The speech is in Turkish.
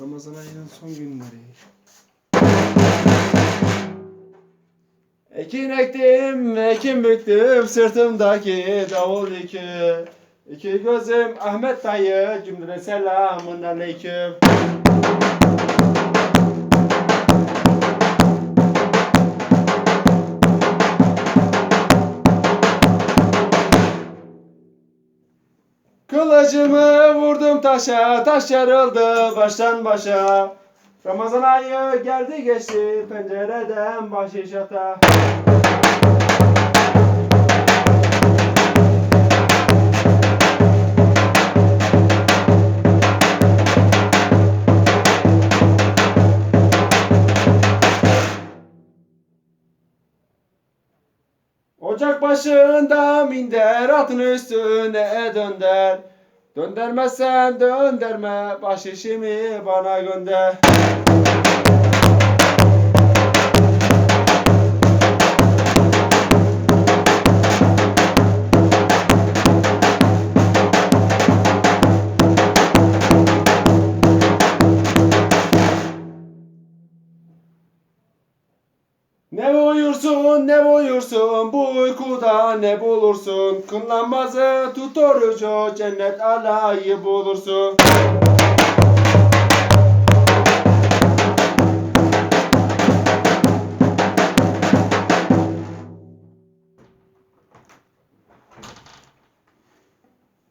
Ramazan ayının son günleri. Ekin ektim, ekin büktüm, sırtımdaki davul yükü. İki gözüm Ahmet dayı, cümlene selamun aleyküm. Kılıcımı vurdum taşa, taş yarıldı baştan başa. Ramazan ayı geldi geçti, pencereden başı şata. Ocak başında minder atın üstüne dönder. Döndürmezsen döndürme baş işimi bana gönder. Ne uyursun ne uyursun bu uykuda ne bulursun? Kınlanmazı tut cennet alayı bulursun